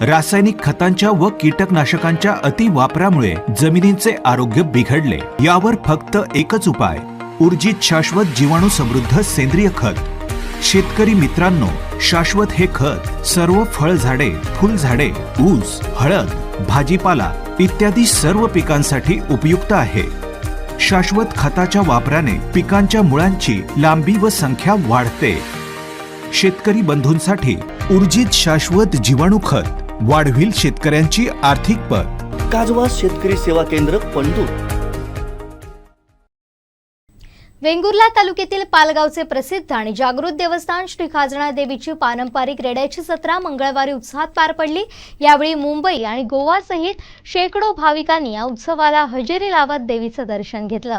रासायनिक खतांच्या व कीटकनाशकांच्या अतिवापरामुळे जमिनींचे आरोग्य बिघडले. यावर फक्त एकच उपाय उर्जित शाश्वत जीवाणू समृद्ध सेंद्रिय खत. शेतकरी मित्रांनो शाश्वत हे खत सर्व फळझाडे फुलझाडे ऊस हळद भाजीपाला इत्यादी सर्व पिकांसाठी उपयुक्त आहे. शाश्वत खताच्या वापराने पिकांच्या मुळांची लांबी व संख्या वाढते. शेतकरी बंधूंसाठी ऊर्जित शाश्वत जीवाणू खत वाढविल शेतकऱ्यांची आर्थिक पत. काजवास शेतकरी सेवा केंद्र पंढूर वेंगुर्ला तालुक्यातील पालगावचे प्रसिद्ध आणि जागृत देवस्थान श्री खाजणा देवीची पारंपरिक रेड्याची जत्रा मंगळवारी उत्साहात पार पडली. यावेळी मुंबई आणि गोवासहित शेकडो भाविकांनी या उत्सवाला हजेरी लावत देवीचं दर्शन घेतलं.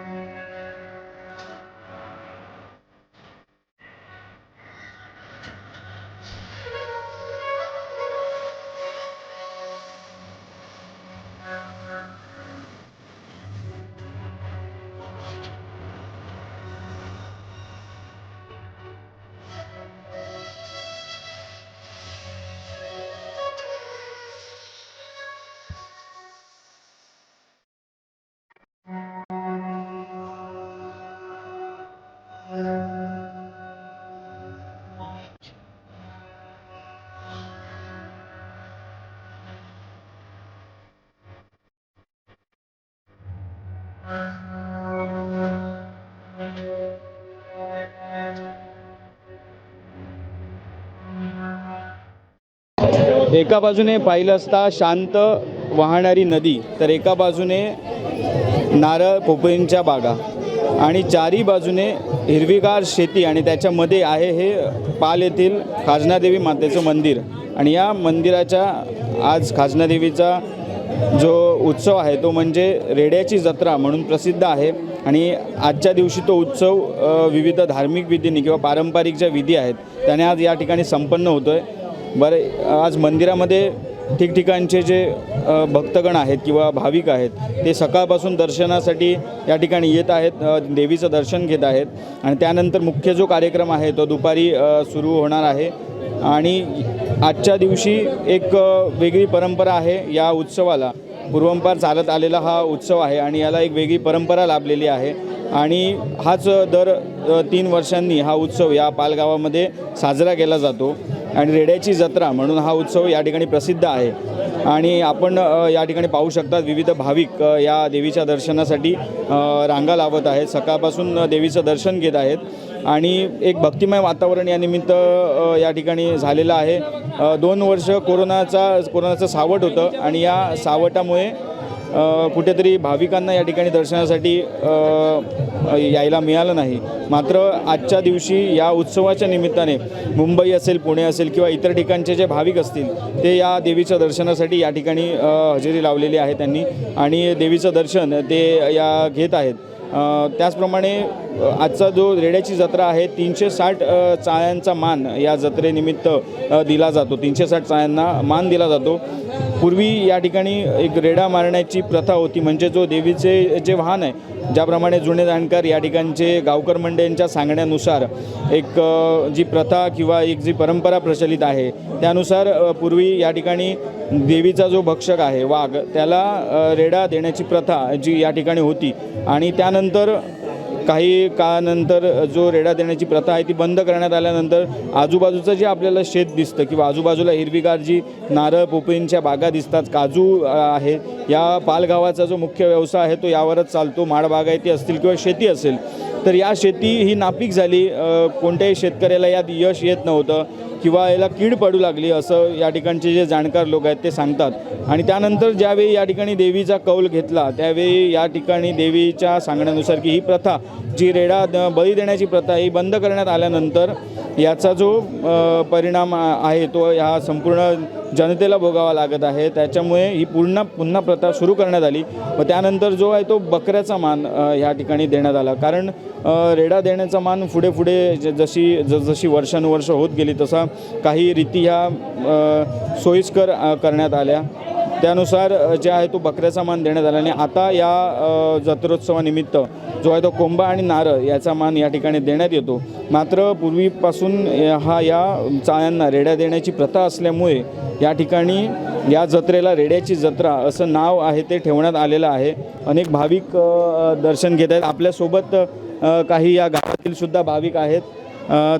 एका बाजूने पाहिलं असता शांत वाहणारी नदी तर एका बाजूने नारळ पोपळींच्या बागा आणि चारी बाजूने हिरवीगार शेती आणि त्याच्यामध्ये आहे हे पाल येथील खाजनादेवी मातेचं मंदिर. आणि या मंदिराच्या आज खाजनादेवीचा जो उत्सव आहे तो म्हणजे रेड्याची जत्रा म्हणून प्रसिद्ध आहे. आणि आजच्या दिवशी तो उत्सव विविध धार्मिक विधींनी किंवा पारंपरिक ज्या विधी आहेत त्याने आज या ठिकाणी संपन्न होतो आहे बरं आज मंदिरामध्ये ठिकठिकाणचे जे भक्तगण आहेत किंवा भाविक आहेत ते सकाळपासून दर्शनासाठी या ठिकाणी येत आहेत देवीचं दर्शन घेत आहेत. आणि त्यानंतर मुख्य जो कार्यक्रम आहे तो दुपारी सुरू होणार आहे. आणि आजच्या दिवशी एक वेगळी परंपरा आहे या उत्सवाला. पूर्वंपार चालत आलेला हा उत्सव आहे आणि याला एक वेगळी परंपरा लाभलेली आहे. आणि हाच दर तीन वर्षांनी हा उत्सव या पालगावामध्ये साजरा केला जातो. आणि रेड्याची जत्रा म्हणून हा उत्सव या ठिकाणी प्रसिद्ध आहे. आणि आपण या ठिकाणी पाहू शकतात विविध भाविक या देवीच्या दर्शनासाठी रांगा लावत आहेत. सकाळपासून देवीचं दर्शन घेत आहेत. आणि एक भक्तिमय वातावरण या निमित्त या ठिकाणी झालेलं आहे. दोन वर्ष कोरोनाचा कोरोनाचं सावट होतं आणि या सावटामुळे कुठेतरी भाविकांना या ठिकाणी दर्शनासाठी यायला मिळालं नाही. मात्र आजच्या दिवशी या उत्सवाच्या निमित्ताने मुंबई असेल पुणे असेल किंवा इतर ठिकाणचे जे भाविक असतील ते या देवीच्या दर्शनासाठी या ठिकाणी हजेरी लावलेली आहे त्यांनी. आणि देवीचं दर्शन ते या घेत आहेत. त्याचप्रमाणे आजचा जो रेड्याची जत्रा आहे तीनशे साठ चाळ्यांचा मान या जत्रेनिमित्त दिला जातो. तीनशे साठ चाळ्यांना मान दिला जातो. पूर्वी या ठिकाणी एक रेडा मारण्याची प्रथा होती. म्हणजे जो देवीचे जे वाहन आहे ज्याप्रमाणे जुने जाणकार या ठिकाणचे गावकर मंडळींच्या सांगण्यानुसार एक जी प्रथा किंवा एक जी परंपरा प्रचलित आहे त्यानुसार पूर्वी या ठिकाणी देवीचा जो भक्षक आहे वाघ त्याला रेडा देण्याची प्रथा जी या ठिकाणी होती आणि त्यानंतर काही काळानंतर जो रेडा देण्याची प्रथा आहे ती बंद करण्यात आल्यानंतर आजूबाजूचं जे आपल्याला शेत दिसतं किंवा आजूबाजूला हिरवीगार जी नारळ पोपळींच्या बागा दिसतात काजू आहे या पालगावाचा जो मुख्य व्यवसाय आहे तो यावरच चालतो. माडबागायती असतील किंवा शेती असेल तर या शेती ही नापीक झाली. कोणत्याही शेतकऱ्याला यात यश येत नव्हतं. किंवा याला कीड पडू लागली असं या ठिकाणचे जे जाणकार लोक आहेत ते सांगतात. आणि त्यानंतर ज्यावेळी या ठिकाणी देवीचा कौल घेतला त्यावेळी या ठिकाणी देवीच्या सांगण्यानुसार की ही प्रथा जी रेडा द- बळी देण्याची प्रथा ही बंद करण्यात आल्यानंतर याचा जो परिणाम आहे तो ह्या संपूर्ण जनतेला भोगावा लागत आहे. त्याच्यामुळे ही पूर्ण पुन्हा प्रथा सुरू करण्यात आली. व त्यानंतर जो आहे तो बकऱ्याचा मान ह्या ठिकाणी देण्यात आला. कारण रेडा देण्याचा मान पुढे पुढे ज जशी ज जशी वर्षानुवर्ष होत गेली तसा काही रीती ह्या सोयीस्कर करण्यात आल्या. त्यानुसार जे आहे तो बकऱ्याचा मान देण्यात आला आणि आता या जत्रोत्सवानिमित्त जो आहे तो कोंबा आणि नारळ याचा मान या ठिकाणी देण्यात येतो. मात्र पूर्वीपासून हा या चाळ्यांना रेड्या देण्याची प्रथा असल्यामुळे या ठिकाणी या जत्रेला रेड्याची जत्रा असं नाव आहे ते ठेवण्यात आलेलं आहे. अनेक भाविक दर्शन घेत आहेत. आपल्यासोबत काही या गावातील सुद्धा भाविक आहेत.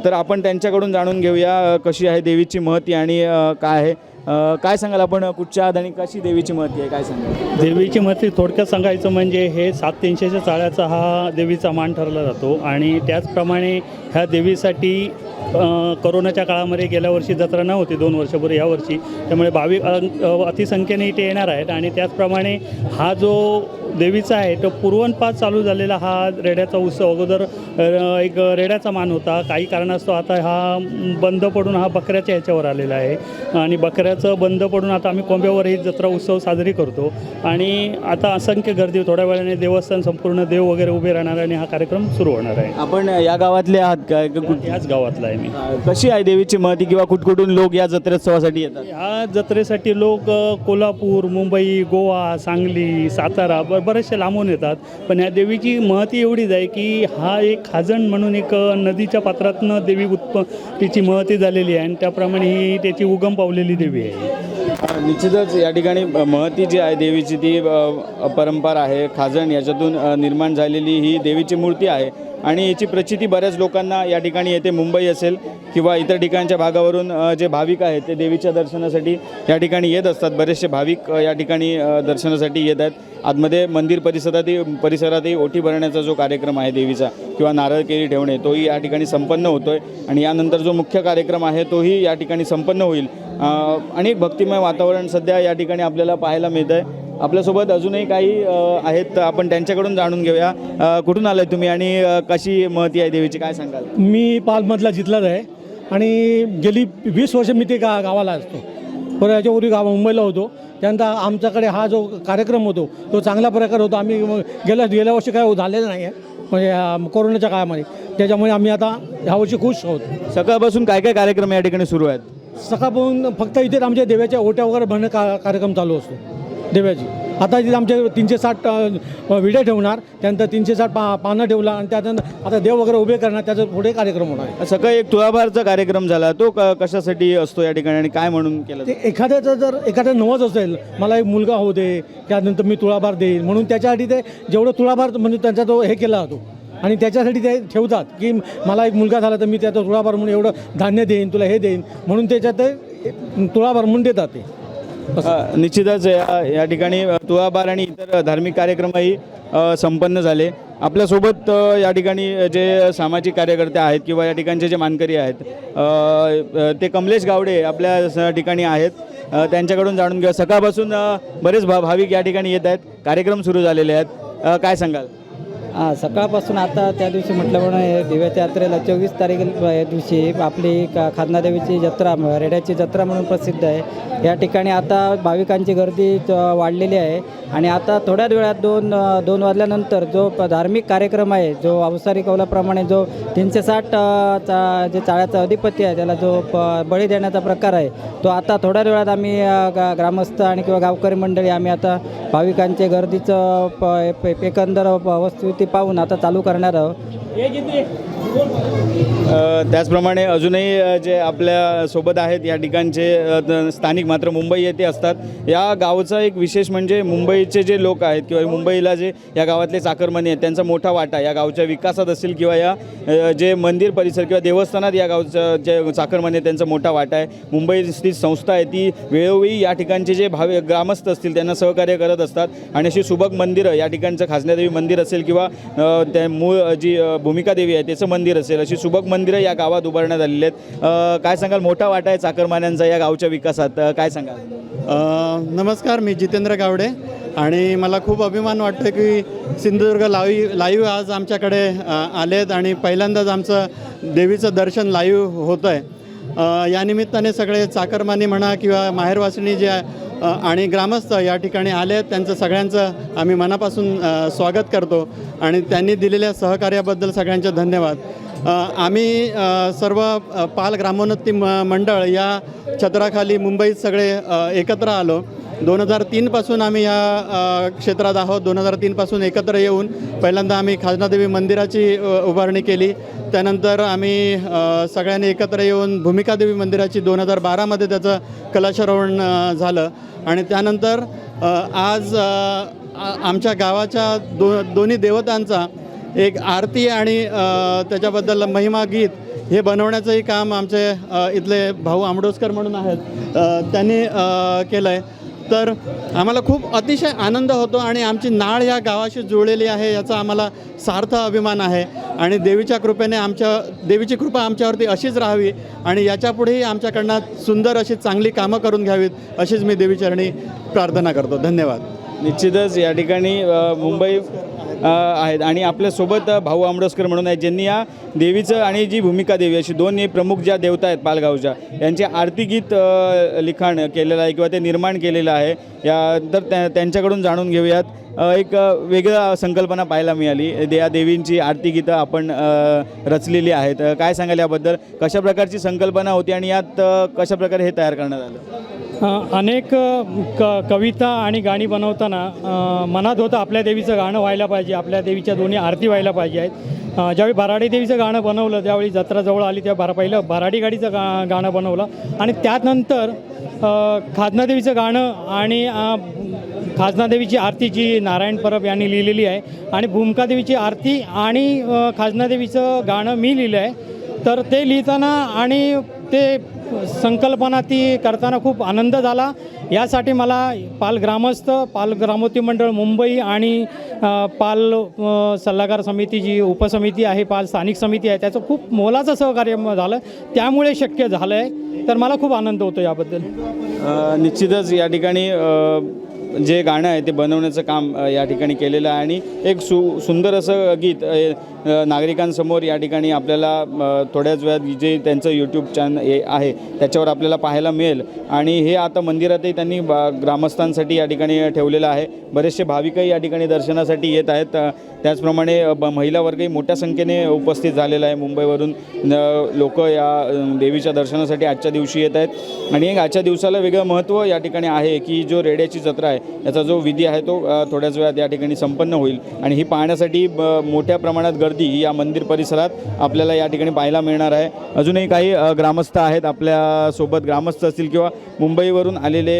तर आपण त्यांच्याकडून जाणून घेऊया कशी आहे देवीची महती आणि काय आहे. अ, काय सांगाल आपण? कुठच्या आणि कशी देवीची महती आहे? काय सांगाल? देवीची महती थोडक्यात सांगायचं म्हणजे हे सात तीनशेच्या चाळ्याचा हा देवीचा मान ठरला जातो आणि त्याचप्रमाणे ह्या देवीसाठी अ, करोनाच्या काळामध्ये गेल्या वर्षी जत्रा नव्हती दोन वर्षापूर्वी यावर्षी त्यामुळे भाविक अ, अतिसंख्येने इथे येणार आहेत आणि त्याचप्रमाणे हा जो देवीचा आहे. तो पूर्वनपात चालू झालेला हा रेड्याचा उत्सव. अगोदर एक रेड्याचा मान होता. काही कारणास्तव आता हा बंद पडून हा बकऱ्याच्या ह्याच्यावर आलेला आहे. आणि बकऱ्याचं बंद पडून आता आम्ही कोंब्यावर ही जत्रा उत्सव साजरी करतो. आणि आता असंख्य गर्दी थोड्या वेळाने देवस्थान संपूर्ण देव वगैरे उभे राहणार आणि हा कार्यक्रम सुरू होणार आहे. आपण या गावातले आहात काय याच गावातला आहे मी. कशी आहे देवीची महती किंवा कुठकुठून लोक या जत्रोत्सवासाठी येतात? या जत्रेसाठी लोक कोल्हापूर मुंबई गोवा सांगली सातारा बरेचसे लांबून येतात. पण ह्या देवीची महती एवढीच आहे की हा एक खाजण म्हणून एक नदीच्या पात्रातनं देवी उत्प तिची महती झालेली आहे. आणि त्याप्रमाणे ही त्याची उगम पावलेली देवी आहे. निश्चितच या ठिकाणी महती जी आहे देवीची ती परंपरा आहे. खाजण याच्यातून निर्माण झालेली ही देवीची मूर्ती आहे. आणि याची प्रचिती बऱ्याच लोकांना या ठिकाणी येते. मुंबई असेल किंवा इतर ठिकाणच्या भागावरून जे भाविक आहेत ते देवीच्या दर्शनासाठी या ठिकाणी येत असतात. बरेचसे भाविक या ठिकाणी दर्शनासाठी येत आहेत. आतमध्ये मंदिर परिसरातही परिसरातही ओटी भरण्याचा जो कार्यक्रम आहे देवीचा किंवा नारळ केळी ठेवणे तोही या ठिकाणी संपन्न होतोय. आणि यानंतर जो मुख्य कार्यक्रम आहे तोही या ठिकाणी संपन्न होईल. आणि भक्तिमय वातावरण सध्या या ठिकाणी आपल्याला पाहायला मिळतं आहे आपल्यासोबत अजूनही काही आहेत. आपण त्यांच्याकडून जाणून घेऊया. कुठून आलाय तुम्ही आणि कशी महती आहे देवीची? काय सांगाल? मी पालमधला जिथलाच आहे. आणि गेली वीस वर्ष मी ते गा गावाला असतो. बरं याच्यापूर्वी गाव मुंबईला होतो. त्यानंतर आमच्याकडे हा जो कार्यक्रम होतो तो चांगल्या प्रकारे होतो. आम्ही गेल्या गेल्या वर्षी काय झालेलं नाही आहे. म्हणजे कोरोनाच्या काळामध्ये. त्याच्यामुळे आम्ही आता ह्यावर्षी खुश आहोत. सकाळपासून काय काय कार्यक्रम या ठिकाणी सुरू आहेत? सकाळपासून फक्त इथेच आमच्या देवाच्या ओट्या वगैरे भरणं का कार्यक्रम चालू असतो. देवाची आता तिथे आमचे तीनशे साठ अ, विडे ठेवणार त्यानंतर तीनशे साठ पा पानं ठेवला आणि त्यानंतर आता देव वगैरे उभे करणार त्याचा पुढे कार्यक्रम होणार आहे. सकाळी एक तुळाभारचा कार्यक्रम झाला तो क- कशासाठी असतो या ठिकाणी आणि काय म्हणून केलं ते एखाद्याचं जर एखादं नवस असेल मला एक मुलगा होऊ दे त्यानंतर मी तुळाभार देईन म्हणून त्याच्यासाठी ते जेवढं तुळाभार म्हणजे त्यांचा तो हे केला जातो. आणि त्याच्यासाठी ते ठेवतात की मला एक मुलगा झाला तर मी त्याचा तुळाभार म्हणून एवढं धान्य देईन तुला हे देईन म्हणून त्याच्यात ते तुळाभार म्हणून देतात ते. निश्चितच या या ठिकाणी तुळाबार आणि इतर धार्मिक कार्यक्रमही संपन्न झाले. आपल्यासोबत या ठिकाणी जे सामाजिक कार्यकर्ते आहेत किंवा या ठिकाणचे जे मानकरी आहेत ते कमलेश गावडे आपल्या ठिकाणी आहेत. त्यांच्याकडून जाणून घ्या सकाळपासून बरेच भा भाविक या ठिकाणी येत आहेत. कार्यक्रम सुरू झालेले आहेत. काय सांगाल? हां सकाळपासून आता त्या दिवशी म्हटल्याप्रमाणे दिव्याच्या यात्रेला चोवीस तारीख या दिवशी आपली का खाजनादेवीची जत्रा रेड्याची जत्रा म्हणून प्रसिद्ध आहे. या ठिकाणी आता भाविकांची गर्दी च- वाढलेली आहे. आणि आता थोड्याच वेळात दोन दोन वाजल्यानंतर जो प- धार्मिक कार्यक्रम आहे जो अवसारी कौलाप्रमाणे जो तीनशे साठ चा जे चाळ्याचा अधिपती आहे त्याला जो प बळी देण्याचा प्रकार आहे तो आता थोड्याच वेळात आम्ही गा ग्रामस्थ आणि किंवा गावकरी मंडळी आम्ही आता भाविकांचे गर्दीचं प पे- एकंदर वस्तू पाहून आता चालू करणार आहोत. त्याचप्रमाणे अजूनही जे आपल्यासोबत आहेत या ठिकाणचे स्थानिक मात्र मुंबई येथे असतात. या गावचा एक विशेष म्हणजे मुंबईचे जे लोक आहेत किंवा मुंबईला जे या गावातले चाकरमानी आहेत त्यांचा मोठा वाटा या गावच्या विकासात असेल किंवा या जे मंदिर परिसर किंवा देवस्थानात या गावचं जे चाकरमानी आहेत त्यांचा मोठा वाटा आहे. मुंबई स्थित संस्था आहे ती वेळोवेळी या ठिकाणचे जे भावे ग्रामस्थ असतील त्यांना सहकार्य करत असतात. आणि अशी सुबक मंदिरं या ठिकाणचं खासण्यादेवी मंदिर असेल किंवा त्या मूळ जी भूमिका देवी आहे त्याचं मंदिर मंदिर असेल अशी सुबक मंदिरं या गावात उभारण्यात आलेली आहेत. काय सांगाल मोठा वाटा आहे चाकरमान्यांचा या गावच्या विकासात. काय सांगाल? नमस्कार मी जितेंद्र गावडे. आणि मला खूप अभिमान वाटतो की सिंधुदुर्ग लाईव्ह लाईव्ह आज आमच्याकडे आले आहेत आणि पहिल्यांदाच आमचं देवीचं दर्शन लाईव्ह होतं आहे या निमित्ताने सगळे चाकरमानी म्हणा किंवा माहेरवासिनी जे आणि ग्रामस्थ या ठिकाणी आले आहेत त्यांचं सगळ्यांचं आम्ही मनापासून स्वागत करतो आणि त्यांनी दिलेल्या सहकार्याबद्दल सगळ्यांचे धन्यवाद. आम्ही सर्व पाल ग्रामोन्नती म मंडळ या छत्राखाली मुंबईत सगळे एकत्र आलो. दोन हजार तीनपासून आम्ही या क्षेत्रात आहोत. दोन हजार तीनपासून एकत्र येऊन पहिल्यांदा आम्ही खाजनादेवी मंदिराची उभारणी केली. त्यानंतर आम्ही सगळ्यांनी एकत्र येऊन भूमिकादेवी मंदिराची दोन हजार बारामध्ये त्याचं कलाश्रवण झालं. आणि त्यानंतर आज आमच्या गावाच्या दो दोन्ही देवतांचा एक आरती आणि त्याच्याबद्दल महिमा गीत हे बनवण्याचंही काम आमचे इथले भाऊ आमडोसकर म्हणून आहेत त्यांनी केलं आहे तर आम्हाला खूप अतिशय आनंद होतो आणि आमची नाळ ह्या गावाशी जुळलेली आहे याचा आम्हाला सार्थ अभिमान आहे. आणि देवीच्या कृपेने आमच्या देवीची कृपा आमच्यावरती अशीच राहावी आणि याच्यापुढेही आमच्याकडनं सुंदर अशी चांगली कामं करून घ्यावीत अशीच मी देवीचरणी प्रार्थना करतो. धन्यवाद. निश्चितच या ठिकाणी मुंबई आहेत. आणि आपल्यासोबत भाऊ आंबडोसकर म्हणून आहेत ज्यांनी या देवीचं आणि जी भूमिका देवी अशी दोन प्रमुख ज्या देवता आहेत पालगावच्या यांचे आरती गीत लिखाण केलेलं आहे किंवा ते निर्माण केलेलं आहे. या तर त्या त्यांच्याकडून जाणून घेऊयात. एक वेगळा संकल्पना पाहायला मिळाली. दे- या देवींची आरती गीतं आपण रचलेली आहेत. काय सांगाल याबद्दल? कशा प्रकारची संकल्पना होती आणि यात कशा प्रकारे हे तयार करण्यात आलं? अनेक क कविता आणि गाणी बनवताना मनात होतं आपल्या देवीचं गाणं व्हायला पाहिजे आपल्या देवीच्या दोन्ही आरती व्हायला पाहिजे आहेत. ज्यावेळी भराडी देवीचं गाणं बनवलं त्यावेळी जत्रा जवळ आली तेव्हा भरा पहिलं भराडी गाडीचं गा गाणं बनवलं. आणि त्यानंतर खाजनादेवीचं गाणं आणि खाजनादेवीची आरती जी नारायण परब यांनी लिहिलेली आहे आणि भूमकादेवीची आरती आणि खाजनादेवीचं गाणं मी लिहिलं आहे तर ते लिहिताना आणि ते संकल्पना ती करताना खूप आनंद झाला. यासाठी मला पाल ग्रामस्थ पाल ग्रामोती मंडळ मुंबई आणि पाल सल्लागार समिती जी उपसमिती आहे पाल स्थानिक समिती आहे त्याचं खूप मोलाचं सहकार्य झालं. त्यामुळे शक्य झालं आहे तर मला खूप आनंद होतो याबद्दल. निश्चितच या ठिकाणी जे गाणं आहे ते बनवण्याचं काम या ठिकाणी केलेलं आहे. आणि एक सु सुंदर असं गीत नागरिकांसमोर या ठिकाणी आपल्याला थोड्याच वेळात जे त्यांचं यूट्यूब चॅनल हे आहे त्याच्यावर आपल्याला पाहायला मिळेल. आणि हे आता मंदिरातही त्यांनी बा ग्रामस्थांसाठी या ठिकाणी ठेवलेलं आहे. बरेचसे भाविकही या ठिकाणी दर्शनासाठी येत आहेत. त्याचप्रमाणे ब महिला वर्गही मोठ्या संख्येने उपस्थित झालेला आहे मुंबईवरून. लोक या देवीच्या दर्शनासाठी आजच्या दिवशी येत आहेत. आणि एक आजच्या दिवसाला वेगळं महत्त्व या ठिकाणी आहे की जो रेड्याची जत्रा आहे याचा जो विधी आहे तो थोड्याच वेळात या ठिकाणी संपन्न होईल. आणि ही पाहण्यासाठी ब- मोठ्या प्रमाणात गर्दी गर्दी या मंदिर परिसरात आपल्याला या ठिकाणी पाहायला मिळणार आहे. अजूनही काही ग्रामस्थ आहेत आपल्यासोबत ग्रामस्थ असतील किंवा मुंबईवरून आलेले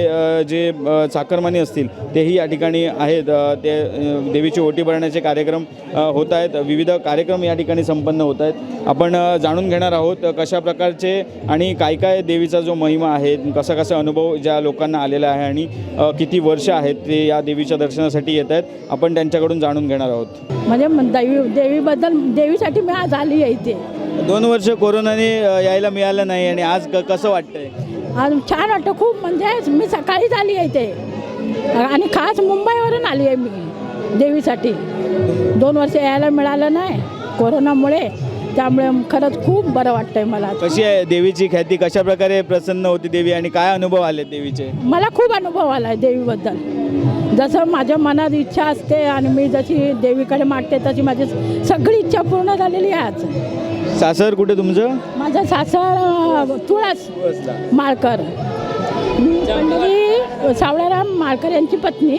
जे चाकरमानी असतील तेही या ठिकाणी आहेत. ते देवीची ओटी भरण्याचे कार्यक्रम होत आहेत. विविध कार्यक्रम या ठिकाणी संपन्न होत आहेत. आपण जाणून घेणार आहोत कशा प्रकारचे आणि काय काय देवीचा जो महिमा आहे कसा कसा अनुभव ज्या लोकांना आलेला आहे आणि किती वर्ष आहेत ते या देवीच्या दर्शनासाठी येत आहेत आपण त्यांच्याकडून जाणून घेणार आहोत. म्हणजे देवी देवीबद्दल देवीसाठी मी आज आली आहे इथे. दोन वर्ष कोरोनाने यायला मिळालं नाही आणि आज क कसं वाटतंय? आज छान वाटतं खूप म्हणजे मी सकाळीच आली आहे इथे. आणि खास मुंबईवरून आली आहे मी देवीसाठी. दोन वर्ष यायला मिळालं नाही कोरोनामुळे. त्यामुळे खरंच खूप बरं वाटतंय मला. कशी आहे देवीची ख्याती? कशा प्रकारे प्रसन्न होती देवी आणि काय अनुभव आले देवीचे? मला खूप अनुभव आला आहे देवीबद्दल. जसं माझ्या मनात इच्छा असते आणि मी जशी देवीकडे मागते तशी माझी सगळी इच्छा पूर्ण झालेली आहे आज. सासर कुठे तुमचं? माझं सासर तुळस माळकर. मी पंढरी सावळाराम माळकर यांची पत्नी.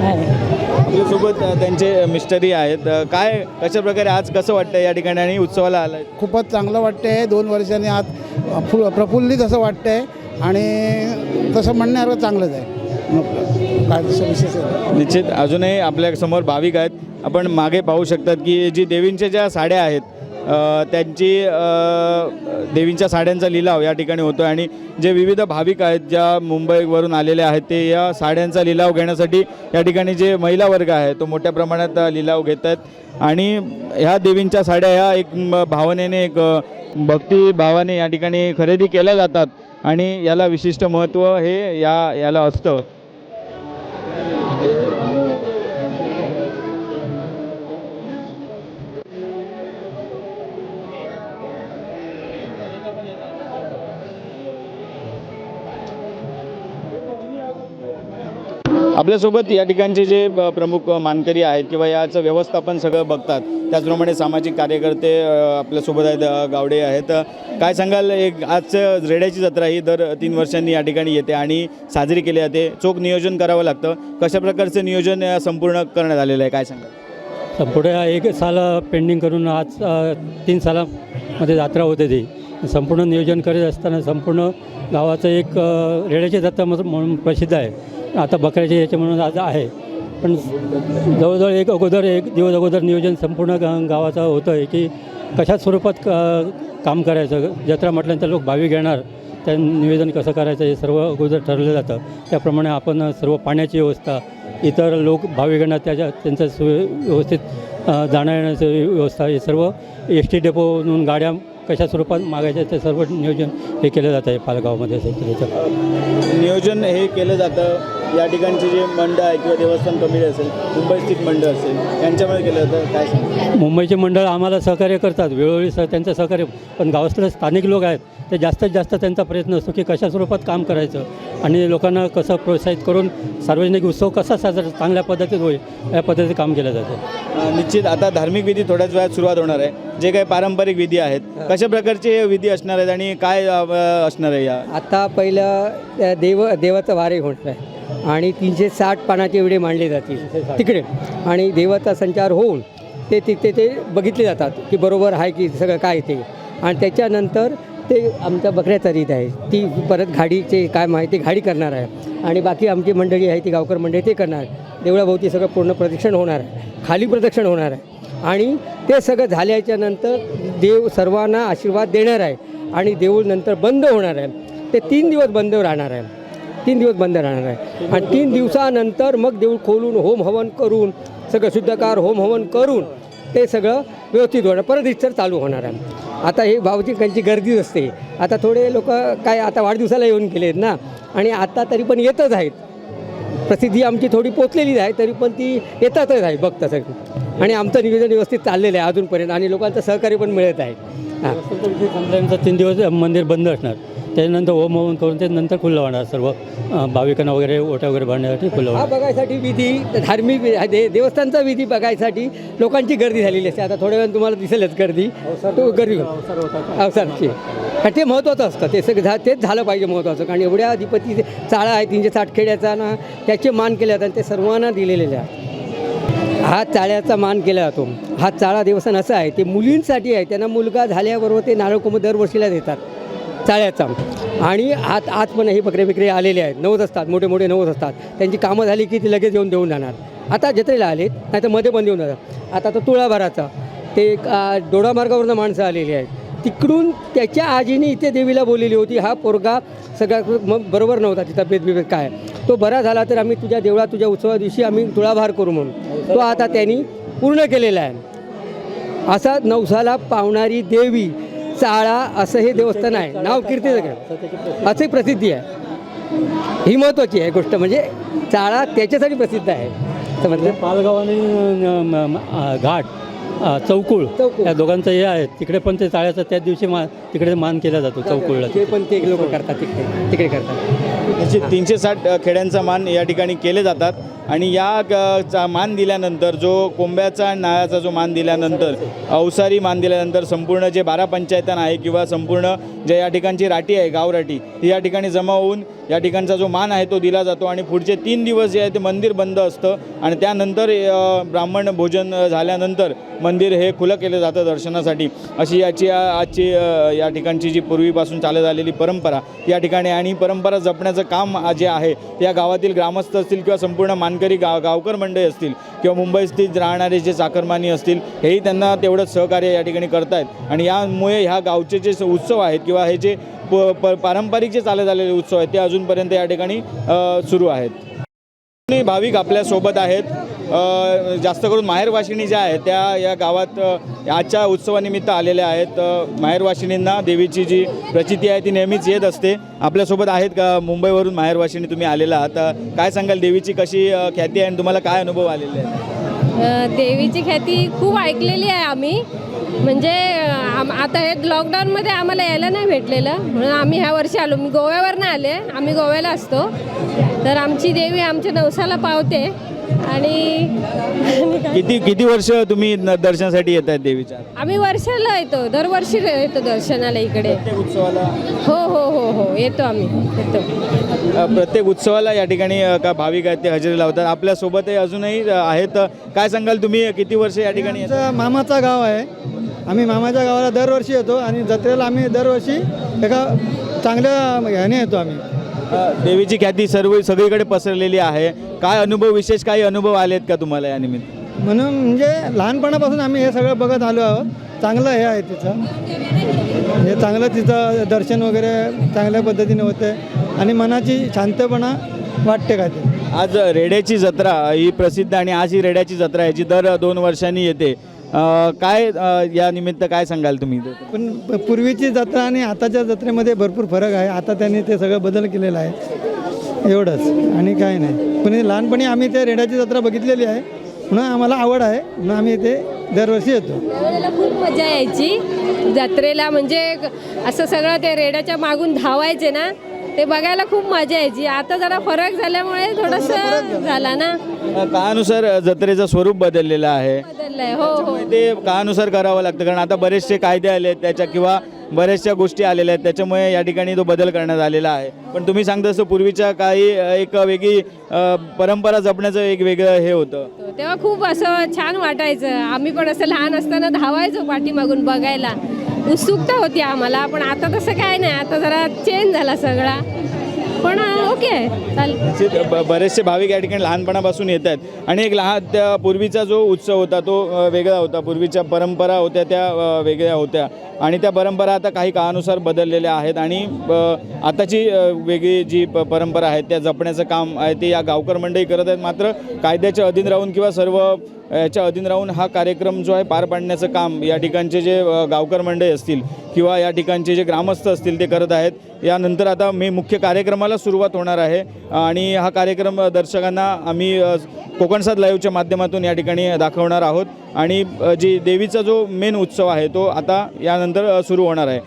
आहे. आपल्यासोबत त्यांचे मिस्टरी आहेत. काय कशा प्रकारे आज कसं वाटतं या ठिकाणी आणि उत्सवाला आलाय? खूपच चांगलं वाटते दोन वर्षांनी आज फु प्रफुल्लित असं वाटतंय आणि तसं म्हणण्यासारखं चांगलंच आहे. काय विशेष निश्चित. अजूनही आपल्यासमोर भाविक आहेत. आपण मागे पाहू शकतात की जी देवींच्या ज्या साड्या आहेत त्यांची देवींच्या साड्यांचा लिलाव या ठिकाणी होतो आणि जे विविध भाविक आहेत ज्या मुंबईवरून आलेले आहेत ते या साड्यांचा लिलाव घेण्यासाठी या ठिकाणी जे महिला वर्ग आहे तो मोठ्या प्रमाणात लिलाव घेत आहेत आणि ह्या देवींच्या साड्या ह्या एक भावनेने एक अ, भक्ती भावाने या ठिकाणी खरेदी केल्या जातात. आणि याला विशिष्ट महत्त्व हे या याला असतं. आपल्यासोबत या ठिकाणचे जे प्रमुख मानकरी आहेत किंवा याचं व्यवस्थापन सगळं बघतात त्याचप्रमाणे सामाजिक कार्यकर्ते आपल्यासोबत आहेत गावडे आहेत. काय सांगाल एक आजचं रेड्याची जत्रा ही दर तीन वर्षांनी या ठिकाणी येते आणि साजरी केली जाते. चोख नियोजन करावं लागतं. कशा प्रकारचं नियोजन संपूर्ण करण्यात आलेलं आहे? काय सांगाल? संपूर्ण एक साल पेंडिंग करून आज तीन सालामध्ये जत्रा होते ती. संपूर्ण नियोजन करीत असताना संपूर्ण गावाचं एक रेड्याची जत्रा म्हणून प्रसिद्ध आहे. आता बकऱ्याची याच्या म्हणून आज आहे. पण जवळजवळ एक अगोदर एक दिवस अगोदर नियोजन संपूर्ण गा गावाचं होतं आहे की कशा स्वरूपात काम करायचं? जत्रा म्हटल्यानंतर लोक भाविक घेणार. त्या निवेदन कसं करायचं हे सर्व अगोदर ठरलं जातं. त्याप्रमाणे आपण सर्व पाण्याची व्यवस्था इतर लोक भाविक येणार त्याच्या त्यांचं सुव्यवस्थित व्यवस्थित जाण्या येण्याची व्यवस्था हे सर्व एस टी डेपोमधून गाड्या कशा स्वरूपात मागायचं ते सर्व नियोजन हे केलं जातं आहे पालगावमध्ये त्याचं नियोजन हे केलं जातं. या ठिकाणचे जे मंडळ आहे किंवा देवस्थान कमिटी असेल मुंबई स्थित मंडळ असेल यांच्यामुळे केलं जातं काय सांगाल मुंबईचे मंडळ आम्हाला सहकार्य करतात वेळोवेळी सह त्यांचं सहकार्य पण गावातले स्थानिक लोक आहेत ते जास्तीत जास्त त्यांचा प्रयत्न असतो की कशा स्वरूपात काम करायचं आणि लोकांना कसं प्रोत्साहित करून सार्वजनिक उत्सव कसा साजरा चांगल्या पद्धतीत होईल या पद्धतीने काम केलं जातं. निश्चित आता धार्मिक विधी थोड्याच वेळात सुरुवात होणार आहे. जे काही पारंपरिक विधी आहेत कशा प्रकारचे विधी असणार आहेत आणि काय असणार आहे या? आता पहिलं देव देवाचं वारे होणार आहे. आणि तीनशे साठ पानाचे एवढे मांडले जातील. तिकडे. आणि देवाचा संचार होऊन ते तिथे ते बघितले जातात की बरोबर आहे की सगळं काय ते. आणि त्याच्यानंतर ते आमच्या बकऱ्याचा रीत आहे. ती परत गाडीचे काय माहिती गाडी करणार आहे. आणि बाकी आमची मंडळी आहे ती गावकर मंडळी ते करणार. देवळाभोवती सगळं पूर्ण प्रदक्षिण होणार आहे. खाली प्रदक्षिण होणार आहे. आणि ते सगळं झाल्याच्यानंतर देव सर्वांना आशीर्वाद देणार आहे. आणि देऊळ नंतर बंद होणार आहे. ते तीन दिवस बंद राहणार आहे. तीन दिवस बंद राहणार आहे. आणि तीन दिवसानंतर मग देऊळ खोलून होम हवन करून सगळं शुद्धकार होम हवन करून ते सगळं व्यवस्थित होणार. परत इच्छर चालू होणार आहे. आता हे भावचिकांची गर्दीच असते. आता थोडे लोक काय आता वाढदिवसाला येऊन गेले आहेत ना. आणि आता तरी पण येतच आहेत. प्रसिद्धी आमची थोडी पोचलेली आहे तरी पण ती येतातच आहे बघता सगळी. आणि आमचं नियोजन व्यवस्थित चाललेलं आहे अजूनपर्यंत. आणि लोकांचं सहकार्य पण मिळत आहे. हां. तीन दिवस मंदिर बंद असणार. त्याच्यानंतर होम हवन करून ते नंतर खुलं होणार सर्व. भाविकांना वगैरे ओट्या वगैरे बांधण्यासाठी खुलं हा होणार बघायसाठी विधी धार्मिक वि- हा दे देवस्थानचा विधी बघायसाठी लोकांची गर्दी झालेली असते. आता थोड्या वेळानं तुम्हाला दिसेलच गर्दी. तो गर्दी अवसरची. कारण ते महत्त्वाचं असतं. ते सगळं झा तेच झालं पाहिजे महत्त्वाचं. कारण एवढ्या अधिपती चाळा आहे तीनशे साठ खेड्याचा ना त्याचे मान केले जातात आणि ते सर्वांना दिलेले आहे हा चाळ्याचा मान केला जातो. हा चाळा देवस्थान असं आहे ते मुलींसाठी आहे. त्यांना मुलगा झाल्याबरोबर ते नारळ कोंब दरवर्षीला देतात. चाळ्याचा. आणि आत आत पण हे बकरे बिकरे आलेले आहेत. नवस असतात मोठे मोठे नवस असतात. त्यांची कामं झाली की ती लगेच येऊन देऊन जाणार. आता जत्रेला आलेत नाही तर मध्ये पण देऊन जातात. आता तो तुळाभराचा ते एक, मार्गावरनं माणसं आलेली आहेत. तिकडून त्याच्या आजीने इथे देवीला बोललेली होती हा पोरगा सगळा मग बरोबर नव्हता तिचा तब्येत काय? तो बरा झाला तर आम्ही तुझ्या देवळात तुझ्या उत्सवा दिवशी आम्ही तुळाभार करू म्हणून. तो आता त्यांनी पूर्ण केलेला आहे. असा नवसाला पावणारी देवी चाळा असं हे देवस्थान आहे. नाव कीर्ती सगळं असे प्रसिद्धी आहे. ही महत्त्वाची आहे गोष्ट म्हणजे चाळा त्याच्यासाठी प्रसिद्ध आहे. समजलं पालगाव आणि घाट चौकुळ. या दोघांचं हे आहे तिकडे पण ते चाळ्याचा त्याच दिवशी मा तिकडे मान केला जातो चौकुळला ते पण ते लोक करतात तिकडे. तिकडे करतात. असे तीनशे साठ खेड्यांचा मान या ठिकाणी केले जातात. आणि या चा मान दिल्यानंतर जो कोंब्याचा आणि नाळाचा जो मान दिल्यानंतर अवसारी मान दिल्यानंतर संपूर्ण जे बारा पंचायतन आहे किंवा संपूर्ण जे या ठिकाणची राटी आहे गावराटी ही या ठिकाणी जमा होऊन या ठिकाणचा जो मान आहे तो दिला जातो आणि पुढचे तीन दिवस जे आहे ते मंदिर बंद असतं. आणि त्यानंतर ब्राह्मण भोजन झाल्यानंतर मंदिर हे खुलं केलं जातं दर्शनासाठी. अशी याची आजची या ठिकाणची जी पूर्वीपासून चालत आलेली परंपरा या ठिकाणी आणि ही परंपरा जपण्याचं काम जे आहे या गावातील ग्रामस्थ असतील किंवा संपूर्ण मानकरी गाव गावकर मंडळी असतील किंवा मुंबई स्थित राहणारे जे चाकरमानी असतील हेही त्यांना तेवढंच सहकार्य या ठिकाणी करतायत. आणि यामुळे ह्या गावचे जे स- उत्सव आहेत किंवा हे जे प प- पारंपरिक जे चालत आलेले उत्सव आहेत ते अजूनपर्यंत या ठिकाणी सुरू आहेत. भाविक आपल्यासोबत आहेत. जास्त करून माहेरवाशिणी ज्या आहेत त्या या गावात आजच्या उत्सवानिमित्त आलेल्या आहेत. माहेरवाशिणींना देवीची जी प्रचिती आहे ती नेहमीच येत असते. आपल्यासोबत आहेत का मुंबईवरून माहेरवाशिणी तुम्ही आलेला आहात? काय सांगाल देवीची कशी ख्याती आहे आणि तुम्हाला काय अनुभव आलेले आहेत? देवीची ख्याती खूप ऐकलेली आहे आम्ही. म्हणजे आम- आता हे लॉकडाऊनमध्ये आम्हाला यायला नाही भेटलेलं. म्हणून आम्ही ह्या वर्षी आलो. मी गोव्यावर नाही आले. आम्ही गोव्याला असतो. तर आमची देवी आमच्या नवसाला पावते. आणि किती किती वर्ष तुम्ही न- दर्शनासाठी येत आहेत देवीच्या? आम्ही वर्षाला येतो. दरवर्षी येतो दर्शनाला इकडे. प्रत्येक उत्सवाला? हो हो हो हो. येतो आम्ही. येतो. अ, प्रत्येक उत्सवाला या ठिकाणी अ, का भाविक आहेत ते हजेरी लावतात? आपल्या सोबतही अजूनही अ, आहेत. काय सांगाल तुम्ही? किती वर्ष या ठिकाणी? आमचं मामाचा गाव आहे. आम्ही मामाच्या गावाला दरवर्षी येतो आणि जत्रेला आम्ही दरवर्षी एका चांगल्या ह्याने येतो आम्ही. देवीची ख्याती सर्व सगळीकडे पसरलेली आहे. काय अनुभव विशेष काही अनुभव आलेत का तुम्हाला या निमित्त? म्हणून म्हणजे लहानपणापासून आम्ही हे सगळं बघत आलो आहोत. चांगलं हे आहे तिचं हे चांगलं तिचं दर्शन वगैरे चांगल्या पद्धतीने होतं. आणि मनाची शांतपणा वाटते काय ते. आज रेड्याची जत्रा ही प्रसिद्ध आणि आज ही रेड्याची जत्रा आहे जी दर दोन वर्षांनी येते. काय या निमित्त काय सांगाल तुम्ही? पण पूर्वीची जत्रा आणि आताच्या जत्रेमध्ये भरपूर फरक आहे. आता त्यांनी ते सगळं बदल केलेला आहे. एवढंच. आणि काय नाही. पण हे लहानपणी आम्ही ते रेड्याची जत्रा बघितलेली आहे. म्हणून आम्हाला आवड आहे. म्हणून आम्ही इथे दरवर्षी येतो. खूप मजा यायची. जत्रेला म्हणजे असं सगळं ते रेड्याच्या मागून धावायचे ना ते बघायला खूप मजा यायची. आता जरा फरक झाल्यामुळे थोडंसं झाला. ना. काळानुसार जत्रेचं स्वरूप बदललेलं आहे. बदललंय हो हो. ते काळानुसार करावं लागतं. कारण आता बरेचसे कायदे आले आहेत त्याच्या किंवा बऱ्याचशा गोष्टी आलेल्या आहेत. त्याच्यामुळे या ठिकाणी तो बदल करण्यात आलेला आहे. पण तुम्ही सांगता तसं पूर्वीच्या काही अ, एक वेगळी अ, परंपरा जपण्याचं एक वेगळं हे होतं. तेव्हा खूप असं छान वाटायचं. आम्ही पण असं लहान असताना धावायचो पाठीमागून बघायला. उत्सुकता होती आम्हाला पण आता तसं काय नाही. आता जरा चेंज झाला सगळा. पण ओके चालेल म्हणजे निश्चित ब- बरेचसे भाविक या ठिकाणी लहानपणापासून येत आहेत. आणि एक लहान त्या पूर्वीचा जो उत्सव होता तो अ, वेगळा होता. पूर्वीच्या परंपरा होत्या त्या अ, वेगळ्या होत्या. आणि त्या परंपरा आता काही काळानुसार बदललेल्या आहेत. आणि अ, आताची अ, वेगळी जी प परंपरा आहे त्या जपण्याचं काम आहे ते या गावकर मंडळी करत आहेत. मात्र कायद्याच्या अधीन राहून किंवा सर्व याच्या अधीन राहून हा कार्यक्रम जो आहे पार पाडण्याचं काम या ठिकाणचे जे गावकर मंडळी असतील किंवा या ठिकाणचे जे ग्रामस्थ असतील ते करत आहेत. यानंतर आता मी मुख्य कार्यक्रमाला सुरुवात होणार आहे आणि हा कार्यक्रम दर्शकांना आम्ही कोकणसाद लाईव्हच्या माध्यमातून या ठिकाणी दाखवणार आहोत. आणि जी देवीचा जो मेन उत्सव आहे तो आता यानंतर सुरू होणार आहे.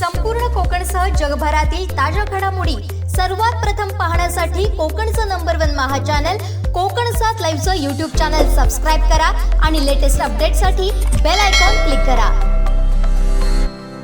संपूर्ण कोकणसह जगभरातील ताज्या घडामोडी सर्वात प्रथम पाहण्यासाठी कोकणचं number one Maha channel Konkan सात लाईव्हचं यूट्यूब चॅनल सबस्क्राईब करा आणि लेटेस्ट अपडेटसाठी बेल आयकॉन क्लिक करा.